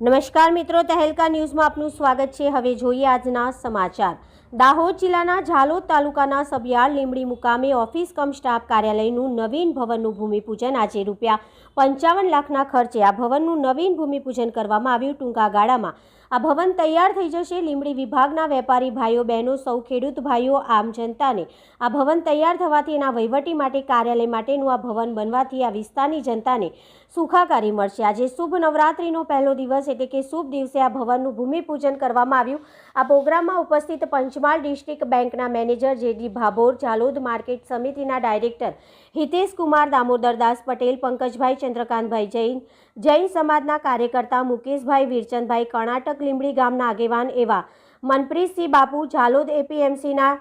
નમસ્કાર મિત્રો તહેલકા ન્યૂઝમાં આપનું સ્વાગત છે. હવે જોઈએ આજના સમાચાર. દાહોદ જિલ્લાના ઝાલોદ તાલુકાના સભિયાળ લીમડી મુકામે ઓફિસ કમ સ્ટાફ કાર્યાલયનું નવીન ભવનનું ભૂમિપૂજન આજે રૂપિયા પંચાવન લાખના ખર્ચે આ ભવનનું નવીન ભૂમિપૂજન કરવામાં આવ્યું ટૂંકા ગાળામાં. આ ભવન તૈયાર થઈ જશે લીમડી વિભાગના વેપારી ભાઈઓ, બહેનો, સૌ ખેડૂત ભાઈઓ, આમ જનતાને. આ ભવન તૈયાર થવાથી એના વહીવટી માટે, કાર્યાલય માટેનું આ ભવન બનવાથી આ વિસ્તારની જનતાને સુખાકારી મળશે. આજે શુભ નવરાત્રિનો પહેલો દિવસ એટલે કે શુભ દિવસે આ ભવનનું ભૂમિપૂજન કરવામાં આવ્યું. આ પ્રોગ્રામમાં ઉપસ્થિત પંચમહાલ ડિસ્ટ્રિક્ટ બેંકના manager J D Bhabhor Zalod market સમિતિના ડાયરેક્ટર હિતેશ કુમાર દામોદરદાસ પટેલ, પંકજભાઈ ચંદ્રકાંતભાઈ જૈન જૈન સમાજના કાર્યકર્તા મુકેશભાઈ વીરચંદભાઈ, કર્ણાટક લીંબડી ગામના આગેવાન એવા મનપ્રીતસિંહ બાપુ ઝાલોદ એપીએમસીના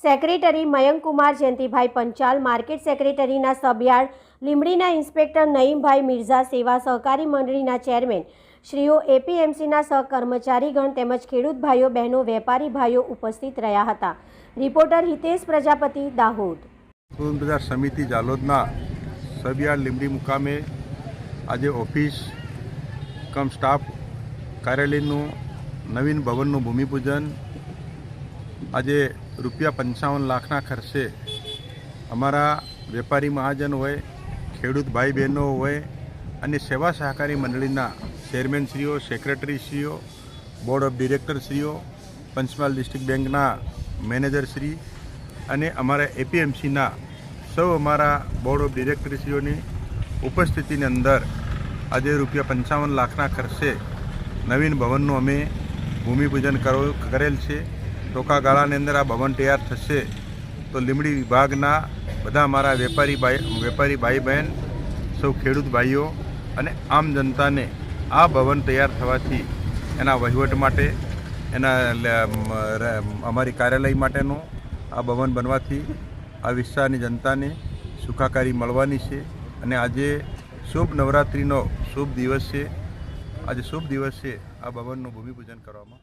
સેક્રેટરી મયંકુમાર જયંતિભાઈ પંચાલ, માર્કેટ સેક્રેટરીના સબયાર્ડ લીંબડીના ઇન્સ્પેક્ટર નઈમભાઈ મિર્ઝા, સેવા સહકારી મંડળીના ચેરમેન શ્રીઓ એપીએમસીના સહકર્મચારીગણ તેમજ ખેડૂત ભાઈઓ, બહેનો, વેપારી ભાઈઓ ઉપસ્થિત રહ્યા હતા. રિપોર્ટર હિતેશ પ્રજાપતિ, દાહોદ. બજાર સમિતિ જાલોદના સબિયાર લીંબડી મુકામે આજે ઓફિસ કમ સ્ટાફ કાર્યાલયનું નવીન ભવનનું ભૂમિપૂજન, આજે રૂપિયા પંચાવન લાખના ખર્ચે અમારા વેપારી મહાજન હોય, ખેડૂત ભાઈ બહેનો હોય અને સેવા સહકારી મંડળીના ચેરમેનશ્રીઓ, સેક્રેટરીશ્રીઓ, બોર્ડ ઓફ ડિરેક્ટરશ્રીઓ, પંચમહાલ ડિસ્ટ્રિક્ટ બેંકના મેનેજરશ્રી અને અમારા એપીએમસીના સૌ અમારા બોર્ડ ઓફ ડિરેક્ટરશ્રીઓની ઉપસ્થિતિની અંદર આજે રૂપિયા પંચાવન લાખના ખર્ચે નવીન ભવનનું અમે ભૂમિપૂજન કરો, કરેલ છે. ટોકા ગાળાની અંદર આ ભવન તૈયાર થશે તો લીંબડી વિભાગના બધા અમારા વેપારી ભાઈ વેપારી ભાઈ બહેન, સૌ ખેડૂત ભાઈઓ અને આમ જનતાને આ ભવન તૈયાર થવાથી એના વહીવટ માટે, એના અમારી કાર્યાલય માટેનું આ ભવન બનવાથી આ વિસ્તારની જનતાને સુખાકારી મળવાની છે અને આજે શુભ નવરાત્રિનો શુભ દિવસ છે. આજે શુભ દિવસ છે આ ભવનનું ભૂમિપૂજન કરવામાં.